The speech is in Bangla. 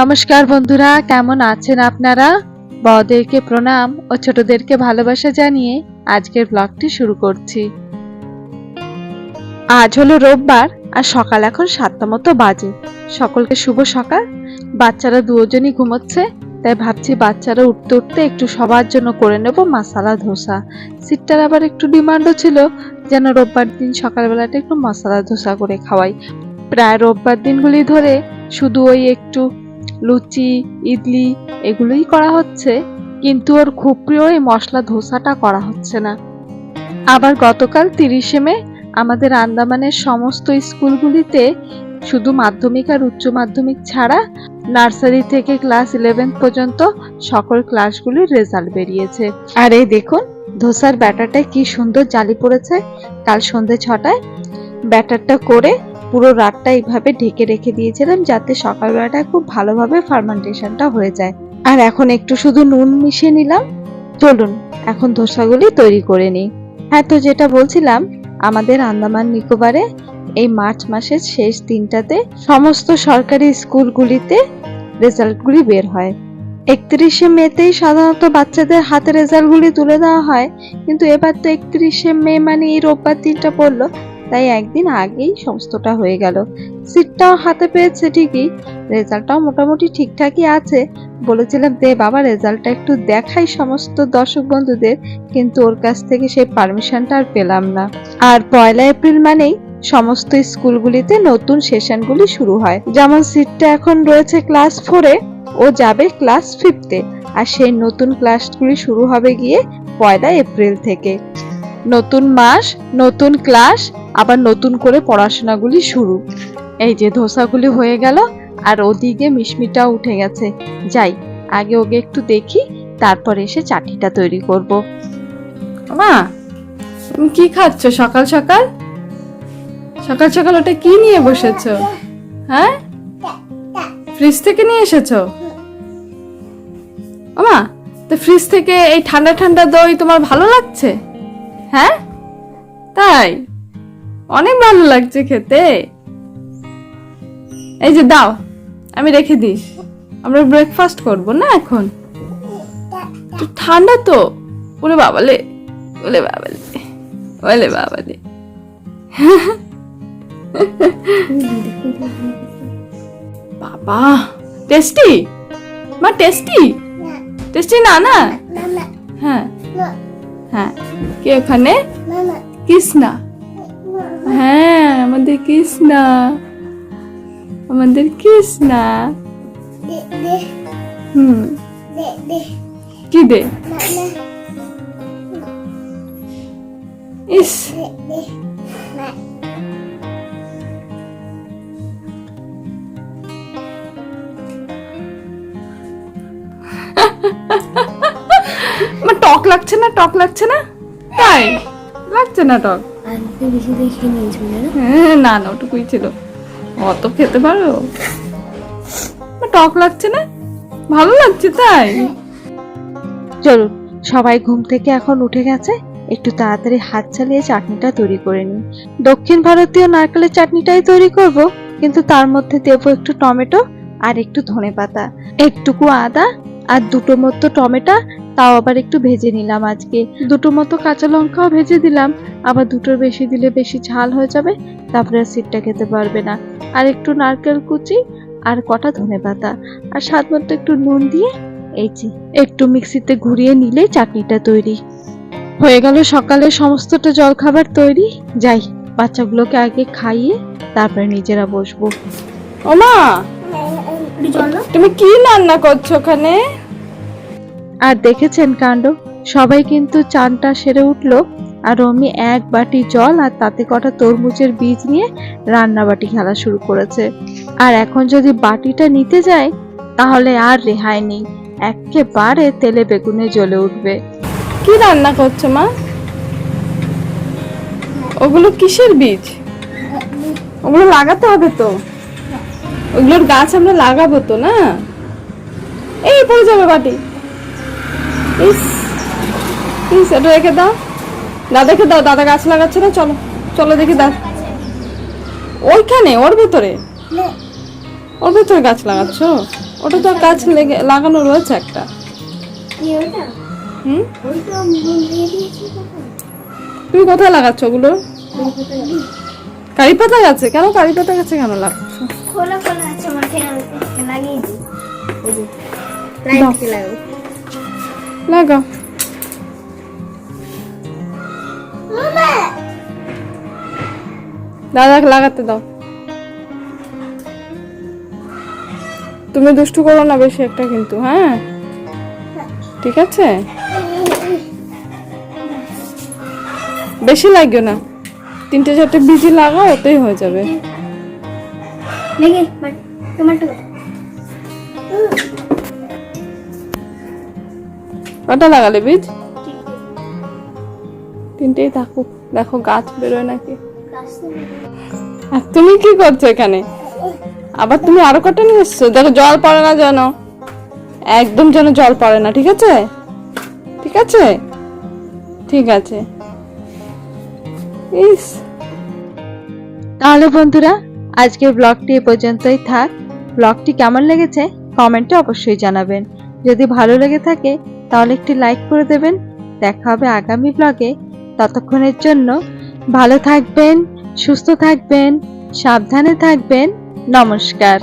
নমস্কার বন্ধুরা, কেমন আছেন আপনারা? বড়দেরকে প্রণাম ও ছোটদেরকে ভালোবাসা জানিয়ে আজকের ব্লগটি শুরু করছি। আজ হলো রোববার আর সকাল এখন সাতটা মতো বাজে। সকলকে শুভ সকাল। বাচ্চারা দুজনই ঘুমোচ্ছে, তাই ভাবছি বাচ্চারা উঠতে উঠতে একটু সবার জন্য করে নেব মশালা ধোসা। সিটটার আবার একটু ডিমান্ডও ছিল যেন রোববার দিন সকালবেলাটা একটু মশলা ধোসা করে খাওয়াই। প্রায় রোববার দিনগুলি ধরে শুধু ওই একটু লুচি, ইডলি এগুলোই করা হচ্ছে, কিন্তু ওর খুব প্রিয় এই মশলা ধোসাটা করা হচ্ছে না। আবার গতকাল তিরিশে মে আমাদের আন্দামানের সমস্ত স্কুলগুলিতে শুধু মাধ্যমিক আর উচ্চ মাধ্যমিক ছাড়া নার্সারি থেকে ক্লাস ইলেভেন পর্যন্ত সকল ক্লাসগুলির রেজাল্ট বেরিয়েছে। আর এই দেখুন, ধোসার ব্যাটারটা কি সুন্দর জালি পড়েছে। কাল সন্ধে ছটায় ব্যাটারটা করে পুরো রাতটা এইভাবে ঢেকে রেখে দিয়েছিলাম যাতে সকালবেলাটা খুব ভালোভাবে ফার্মেন্টেশনটা হয়ে যায়। আর এখন একটু শুধু নুন মিশিয়ে নিলাম। চলুন, এখন ধোসাগুলি তৈরি করে নিই। হ্যাঁ তো যেটা বলছিলাম, আমাদের আন্দামান নিকোবরে এই মার্চ মাসের শেষ দিনটাতে সমস্ত সরকারি স্কুলগুলিতে রেজাল্টগুলি বের হয়। একত্রিশে মেতেই সাধারণত বাচ্চাদের হাতে রেজাল্টগুলি তুলে দেওয়া হয়, কিন্তু এবার তো একত্রিশে মে মানে এই রোববার দিনটা পড়ল। তাই একদিন আগেই সমস্তটা হয়ে গেল। সিটটাও হাতে পেয়েছে ঠিকই, রেজাল্টটাও মোটামুটি ঠিকঠাকই আছে। বলেছিলাম, দে বাবা, রেজাল্টটা একটু দেখাই সমস্ত দর্শক বন্ধুদের। কিন্তু ওর কাছ থেকে সেই পারমিশনটা আর পেলাম না। আর পয়লা এপ্রিল মানেই সমস্ত স্কুলগুলিতে নতুন সেশনগুলি শুরু হয়। যেমন সিটটা এখন রয়েছে ক্লাস ফোরে, ও যাবে ক্লাস ফিফতে আর সেই নতুন ক্লাসগুলি শুরু হবে গিয়ে পয়লা এপ্রিল থেকে। নতুন মাস, নতুন ক্লাস, আবার নতুন করে পড়াশোনাগুলি শুরু। এই যে ধোসাগুলি হয়ে গেল, আর ওদিকে মিশমিটা উঠে গেছে। যাই, আগে ওকে একটু দেখি, তারপর এসে চাটনিটা তৈরি করব। মা, তুমি কি খাচ্ছ সকাল সকাল? সকাল সকাল ওটা কি নিয়ে বসেছো? হ্যাঁ? ফ্রিজ থেকে নিয়ে এসেছ? মা তো ফ্রিজ থেকে এই ঠান্ডা ঠান্ডা দই তোমার ভালো লাগছে? হ্যাঁ? তাই? অনেক ভালো লাগছে খেতে। এই যে দাও আমি রেখে দিই আমরা ব্রেকফাস্ট করব না এখন? ঠান্ডা তো। ওরে বাবালে ওলে বাবালে ওলে বাবালে বাবা টেস্টি মা টেস্টি টেস্টি না না। হ্যাঁ। হ্যাঁ কে ওখানে কৃষ্ণা হ্যাঁ আমাদের কৃষ্ণা আমাদের কৃষ্ণা হুম কি দে ইস টক লাগছে না টক লাগছে না? তাই? লাগছে না টক? বেশি দেখে নিয়েছিল না? হ্যাঁ, না না ওটুকুই ছিল। অত খেতে পারো? টক লাগছে না? ভালো লাগছে তাই? চলুন সবাই ঘুম থেকে এখন উঠে গেছে। একটু তাড়াতাড়ি হাত চালিয়ে চাটনিটা তৈরি করে নিই। দক্ষিণ ভারতীয় নারকেলের চাটনিটাই তৈরি করব কিন্তু তার মধ্যে দেবো একটু টমেটো আর একটু ধনে পাতা একটুকু আদা আর দুটো মতো টমেটো তাও আবার একটু ভেজে নিলাম আজকে। দুটো মতো কাঁচা লঙ্কাও ভেজে দিলাম আবার দুটোর বেশি দিলে বেশি ঝাল হয়ে যাবে তারপরে সিটটা খেতে পারবে না। আর একটু নারকেল কুচি আর কটা ধনে পাতা। আর স্বাদ মতো একটু নুন দিয়ে এই যে একটু মিক্সিতে ঘুরিয়ে নিলে চাটনিটা তৈরি। হয়ে গেল সকালে সমস্তটা জলখাবার তৈরি। যাই বাচ্চাগুলোকে আগে খাইয়ে তারপরে নিজেরা বসবো। ওমা! চলো তুমি কি রান্না করছ ওখানে? আর দেখেছেন কাণ্ড? সবাই কিন্তু চানটা সেরে উঠল আর রমি এক বাটি জল আর তাতে কটা তরমুজের বীজ নিয়ে রান্না বাটি খেলা শুরু করেছে। আর এখন যদি বাটিটা নিতে যায়, তাহলে আর রেহাই নেই। একেবারে তেলে বেগুনে জ্বলে উঠবে। কি রান্না করছ মা? ওগুলো কিসের বীজ? ওগুলো লাগাতে হবে তো। ওগুলোর গাছ আমরা লাগাবো তো না? এই পড়ে যাবে বাটি। ইস ইস এটা রেখে দাও। দাদাকে দাও দাদা গাছ লাগাচ্ছে না চলো চলো দেখি দাও ওইখানে ওর ভেতরে? ওর ভেতরে গাছ লাগাচ্ছ? ওটা তো গাছ লেগে লাগানো রয়েছে একটা। হুম? তুমি কোথায় লাগাচ্ছ ওগুলো? কারি পাতা গাছে? কেন কারি পাতা গাছে কেন লাগাচ্ছ? খোলা খোলা আছে মাঠে লাগিয়ে দিই। লাগাও দাদাকে লাগাতে দাও। তুমি দুষ্টু করো না বেশি একটা কিন্তু হ্যাঁ? ঠিক আছে? বেশি লাগবে না। তিনটে চারটে বিজি লাগাও, ওতেই হয়ে যাবে। টমেটো কটা লাগালে বীজ? তিনটেই থাকুক। দেখো গাছ বেরোয় নাকি। আর তুমি কি করছ এখানে? আবার তুমি আরও কটা নিয়ে এসছো? দেখো জল পড়ে না যেন। একদম যেন জল পড়ে না ঠিক আছে? ঠিক আছে? ঠিক আছে। ইস। তাহলে বন্ধুরা আজকের ব্লগটি এ পর্যন্তই থাক। ব্লগটি কেমন লেগেছে কমেন্টে অবশ্যই জানাবেন। যদি ভালো লেগে থাকে তাহলে একটি লাইক করে দেবেন। দেখা হবে আগামী ব্লগে ততক্ষণের জন্য ভালো থাকবেন, সুস্থ থাকবেন, সাবধানে থাকবেন। নমস্কার।